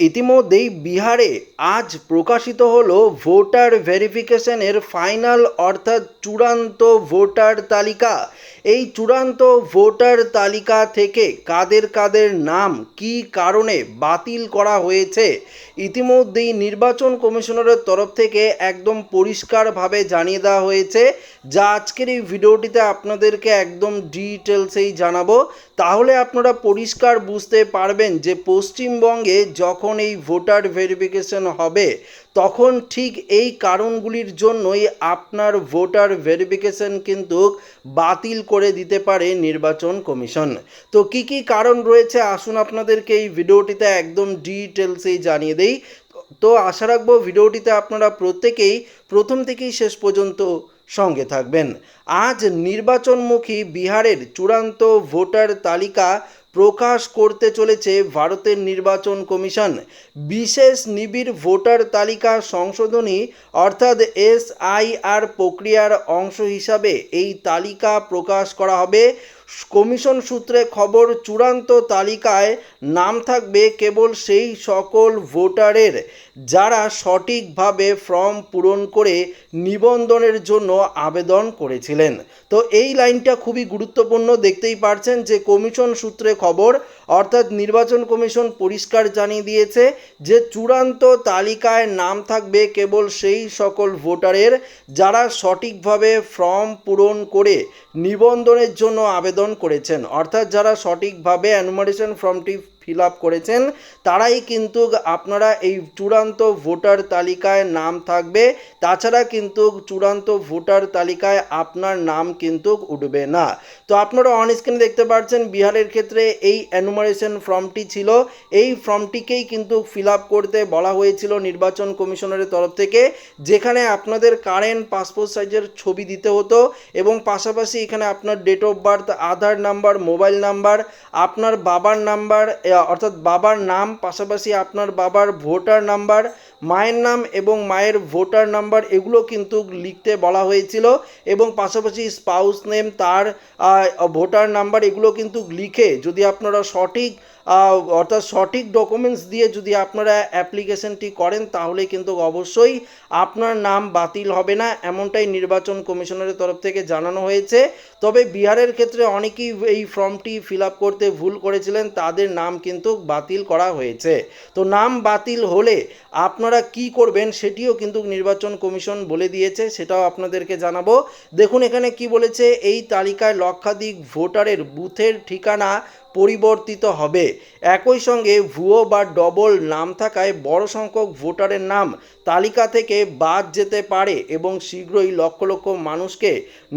ইতিমধ্যেই বিহারে আজ প্রকাশিত হল ভোটার ভেরিফিকেশনের ফাইনাল অর্থাৎ চূড়ান্ত ভোটার তালিকা। এই চূড়ান্ত ভোটার তালিকা থেকে কাদের কাদের নাম, কী কারণে বাতিল করা হয়েছে, ইতিমধ্যেই নির্বাচন কমিশনারের তরফ থেকে একদম পরিষ্কারভাবে জানিয়ে দেওয়া হয়েছে। যা আজকের এই ভিডিওটিতে আপনাদেরকে একদম ডিটেলসেই জানাব। তাহলে আপনারা পরিষ্কার বুঝতে পারবেন যে পশ্চিমবঙ্গে যখন এই ভোটার ভেরিফিকেশন হবে, তখন ঠিক এই কারণগুলির জন্যই আপনার ভোটার ভেরিফিকেশন কিন্তু বাতিল করে দিতে পারে নির্বাচন কমিশন। তো কি কি কারণ রয়েছে? আসুন আপনাদেরকে এই ভিডিওটিতে একদম ডিটেলসেই জানিয়ে দেই। তো আশা রাখব ভিডিওটিতে আপনারা প্রত্যেকেই প্রথম থেকেই শেষ পর্যন্ত সঙ্গে থাকবেন। আজ নির্বাচনমুখী বিহারের চূড়ান্ত ভোটার তালিকা প্রকাশ করতে চলেছে ভারতের নির্বাচন কমিশন। বিশেষ নিবিড় ভোটার তালিকা সংশোধনী, অর্থাৎ এসআইআর প্রক্রিয়ার অংশ হিসাবে এই তালিকা প্রকাশ করা হবে। কমিশন সূত্রে খবর, চূড়ান্ত তালিকায় নাম থাকবে কেবল সেই সকল ভোটারের যারা সঠিকভাবে ফর্ম পূরণ করে নিবন্ধনের জন্য আবেদন করেছিলেন। তো এই লাইনটা খুবই গুরুত্বপূর্ণ, দেখতেই পারছেন যে কমিশন সূত্রে খবর, অর্থাৎ নির্বাচন কমিশন পরিষ্কার জানিয়ে দিয়েছে যে চূড়ান্ত তালিকায় নাম থাকবে কেবল সেই সকল ভোটারের যারা সঠিকভাবে ফর্ম পূরণ করে নিবন্ধনের জন্য আবেদন করেছেন। অর্থাৎ যারা সঠিকভাবে অ্যানুমারেশন ফর্মটি ফিল আপ করেছেন, তারাই কিন্তু আপনারা এই চূড়ান্ত ভোটার তালিকায় নাম থাকবে। তাছাড়া কিন্তু চূড়ান্ত ভোটার তালিকায় আপনার নাম কিন্তু উঠবে না। তো আপনারা অন স্ক্রিনে দেখতে পাচ্ছেন বিহারের ক্ষেত্রে এই অ্যানুমারেশন ফর্মটি ছিল। এই ফর্মটিকেই কিন্তু ফিল আপ করতে বলা হয়েছিল নির্বাচন কমিশনারের তরফ থেকে, যেখানে আপনাদের কারেন্ট পাসপোর্ট সাইজের ছবি দিতে হতো এবং পাশাপাশি এখানে আপনার date of birth Aadhaar number mobile number আপনার বাবার নাম্বার অর্থাৎ বাবার নাম, পাশাপাশি আপনার বাবার ভোটার নাম্বার, মায়ের নাম এবং মায়ের ভোটার নাম্বার, এগুলো কিন্তু লিখতে বলা হয়েছিল এবং পাশাপাশি স্পাউস নেম তার ভোটার নাম্বার, এগুলো কিন্তু লিখে যদি আপনারা সঠিক অর্থাৎ সঠিক ডকুমেন্টস দিয়ে যদি আপনারা অ্যাপ্লিকেশনটি করেন, তাহলে কিন্তু অবশ্যই আপনার নাম বাতিল হবে না, এমনটাই নির্বাচন কমিশনারের তরফ থেকে জানানো হয়েছে। তবে বিহারের ক্ষেত্রে অনেকেই এই ফর্মটি ফিল আপ করতে ভুল করেছিলেন, তাদের নাম কিন্তু বাতিল করা হয়েছে। তো নাম বাতিল হলে আপনারা কি করবেন, সেটিও কিন্তু নির্বাচন কমিশন বলে দিয়েছে, সেটাও আপনাদেরকে জানাব। দেখুন এখানে কি বলেছে, এই তালিকায় লক্ষাধিক ভোটারের বুথের ঠিকানা পরিবর্তিত হবে। একই সঙ্গে ভুয়ো বা ডবল নাম থাকায় বড় সংখ্যক ভোটারের নাম তালিকা থেকে বাদ যেতে পারে এবং শীঘ্রই লক্ষ লক্ষ মানুষকে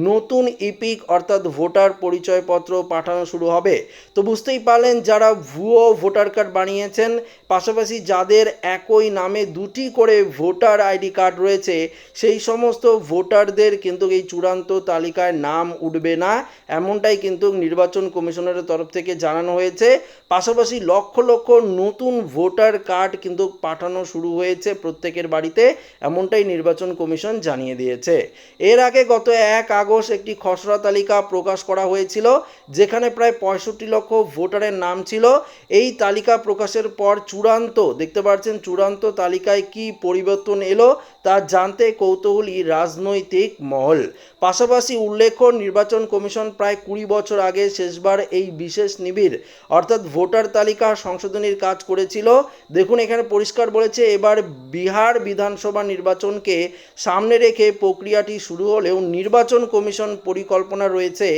নতুন ইপিক অর্থাৎ ভোটার পরিচয়পত্র পাঠানো শুরু হবে। তো বুঝতেই পারলেন যারা ভুয়ো ভোটার কার্ড বানিয়েছেন, পাশাপাশি যাদের একই নামে দুটি করে ভোটার আইডি কার্ড রয়েছে, সেই সমস্ত ভোটারদের কিন্তু এই চূড়ান্ত তালিকায় নাম উঠবে না। এমনটাই কিন্তু নির্বাচন কমিশনের তরফ থেকে জানানো হয়েছে। পাশাপাশি লক্ষ লক্ষ নতুন ভোটার কার্ড কিন্তু পাঠানো শুরু হয়েছে প্রত্যেকের বাড়িতে, এমনটাই নির্বাচন কমিশন জানিয়ে দিয়েছে। এর আগে গত এক আগস্ট একটি খসড়া তালিকা প্রকাশ করা হয়েছিল, যেখানে প্রায় পঁয়ষট্টি লক্ষ ভোটারের নাম ছিল। এই তালিকা প্রকাশের পর চূড়ান্ত, দেখতে পাচ্ছেন চূড়ান্ত তালিকায় কি পরিবর্তন এলো তা জানতে কৌতূহলী রাজনৈতিক মহল। পাশাপাশি উল্লেখ্য, নির্বাচন কমিশন প্রায় কুড়ি বছর আগে শেষবার এই বিশেষ নিবিড়। অর্থাৎ ভোটার তালিকা সংশোধনীর কাজ করেছিল। দেখুন, এখানে পরিষ্কার বলেছে, এবার বিহার বিধানসভা নির্বাচনকে সামনে রেখে প্রক্রিয়াটি শুরু হলেও নির্বাচন কমিশন পরিকল্পনা রয়েছে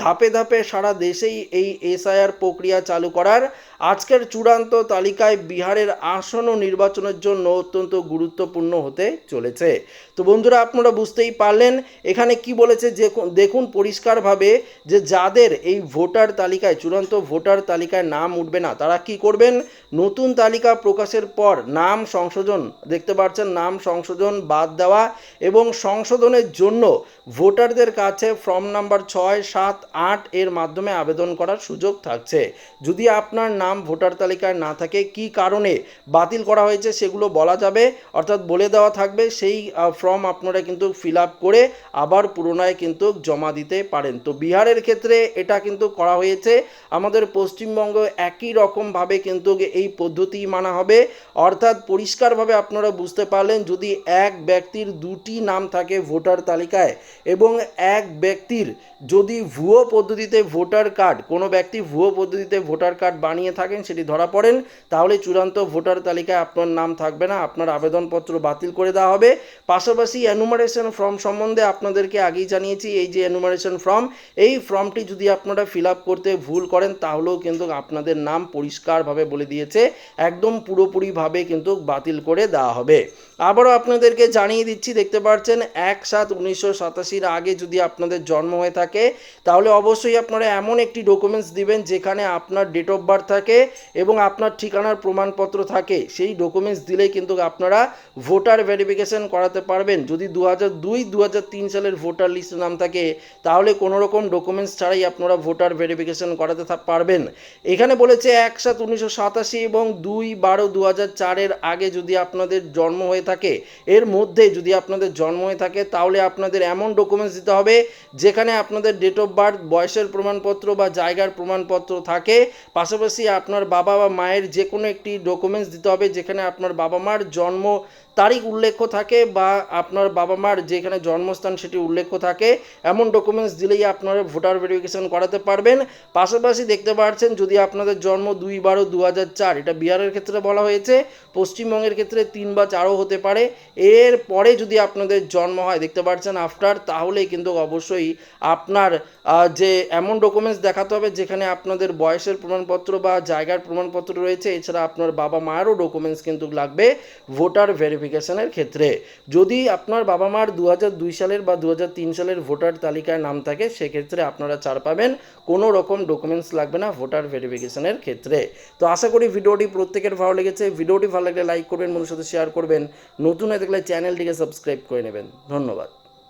ধাপে ধাপে সারা দেশেই এই এসআইআর প্রক্রিয়া চালু করার। আজকের চূড়ান্ত তালিকায় বিহারের আসন ও নির্বাচনের জন্য অত্যন্ত গুরুত্বপূর্ণ হতে চলেছে। তো বন্ধুরা, আপনারা বুঝতেই পারলেন, এখানে কি বলেছে যে দেখুন, পরিষ্কারভাবে যে যাদের এই ভোটার তালিকায় চূড়ান্ত ভোটার তালিকায় নাম উঠবে না। তারা কি করবেন? নতুন তালিকা প্রকাশের পর নাম সংশোধন, দেখতে পাচ্ছেন নাম সংশোধন বাদ দেওয়া এবং সংশোধনের জন্য ভোটারদের কাছে ফর্ম নাম্বার ছয় সাত আট এর মাধ্যমে আবেদন করার সুযোগ থাকছে। যদি আপনার নাম ভোটার তালিকায় না থাকে, কি কারণে বাতিল করা হয়েছে সেগুলো বলা যাবে? অর্থাৎ বলে দেওয়া থাকবে, সেই ফর্ম আপনারা কিন্তু ফিল আপ করে আবার পুনরায় কিন্তু জমা দিতে পারেন। তো বিহারের ক্ষেত্রে এটা কিন্তু করা হয়েছে। আমাদের পশ্চিমবঙ্গ একই রকমভাবে কিন্তু এই পদ্ধতি মানা হবে। অর্থাৎ পরিষ্কারভাবে আপনারা বুঝতে পারলেন, যদি এক ব্যক্তির দুটি নাম থাকে ভোটার তালিকায় এবং এক ব্যক্তির যদি ভুয়ো পদ্ধতিতে ভোটার কার্ড, কোনো ব্যক্তি ভুয়ো পদ্ধতিতে ভোটার কার্ড বানিয়ে থাকেন, সেটি ধরা পড়েন, তাহলে চূড়ান্ত ভোটার তালিকায় আপনার নাম থাকবে না, আপনার আবেদনপত্র বাতিল করে দেওয়া হবে। পাশাপাশি অ্যানুমারেশন ফর্ম সম্বন্ধে আপনাদেরকে আগেই জানিয়েছি, এই যে অ্যানুমারেশন ফর্ম এই ফর্মটি যদি আপনারা ফিল আপ করতে ভুল করেন তাহলেও কিন্তু আপনাদের নাম পরিষ্কারভাবে বলে দিয়েছে, একদম পুরোপুরিভাবে কিন্তু বাতিল করে দেওয়া হবে। আবারও আপনাদেরকে জানিয়ে দিচ্ছি, দেখতে পাচ্ছেন এক সাত উনিশশো সাতাশির আগে যদি আপনাদের জন্ম হয়ে থাকে, তাহলে অবশ্যই আপনারা এমন একটি ডকুমেন্টস দিবেন যেখানে আপনার ডেট অফ বার্থ থাকে এবং আপনার ঠিকানার প্রমাণপত্র থাকে। সেই ডকুমেন্টস দিলেই কিন্তু আপনারা ভোটার ভেরিফিকেশন করাতে পারবেন। যদি দু হাজার দুই দু হাজার তিন সালের ভোটার লিস্টে নাম থাকে, তাহলে কোনো রকম ডকুমেন্টস ছাড়াই আপনারা ভোটার ভেরিফিকেশন করাতে পারবেন। এখানে বলেছে এক সাত উনিশশো সাতাশি এবং দুই বারো দু হাজার চারের আগে যদি আপনাদের জন্ম হয়ে থাকে, এর মধ্যে যদি আপনাদের জন্ম হয়ে থাকে, তাহলে আপনাদের এমন ডকুমেন্টস দিতে হবে যেখানে আপনাদের ডেট অফ বার্থ বয়সের প্রমাণপত্র বা জায়গার প্রমাণপত্র থাকে। পাশাপাশি আপনার বাবা বা মায়ের যে কোনো একটি ডকুমেন্টস দিতে হবে যেখানে আপনার বাবা মার জন্ম তারিখ উল্লেখ থাকে বা আপনার বাবা মার যেখানে জন্মস্থান সেটি উল্লেখ থাকে। এমন ডকুমেন্টস দিলেই আপনারা ভোটার ভেরিফিকেশন করাতে পারবেন। পাশাপাশি দেখতে পাচ্ছেন যদি আপনাদের জন্ম দুই বারো দু হাজার চার, এটা বিহারের ক্ষেত্রে বলা হয়েছে, পশ্চিমবঙ্গের ক্ষেত্রে তিন বা চারও হতে পারে। এর পরে যদি আপনাদের জন্ম হয়, দেখতে পাচ্ছেন আফটার তাহলে কিন্তু অবশ্যই আপনার যে এমন ডকুমেন্টস দেখাতে হবে, যেখানে আপনাদের বয়সের প্রমাণপত্র বা জায়গার প্রমাণপত্র রয়েছে, এছাড়া আপনার বাবা মায়েরও ডকুমেন্টস কিন্তু লাগবে ভোটার ভেরিফিকেশনের ক্ষেত্রে। যদি আপনার বাবা মার দু দুই সালের বা দু সালের ভোটার তালিকায় নাম থাকে, সেক্ষেত্রে আপনারা ছাড় পাবেন। কোনো রকম ডকুমেন্টস লাগবে না ভোটার ভেরিফিকেশনের ক্ষেত্রে। তো আশা করি ভিডিওটি প্রত্যেকের ভালো লেগেছে। ভিডিওটি ভালো লাগলে লাইক করবেন বন্ধুর সাথে শেয়ার করবেন। নতুন হয়ে থাকলে চ্যানেলটিকে সাবস্ক্রাইব করে নেবেন। ধন্যবাদ।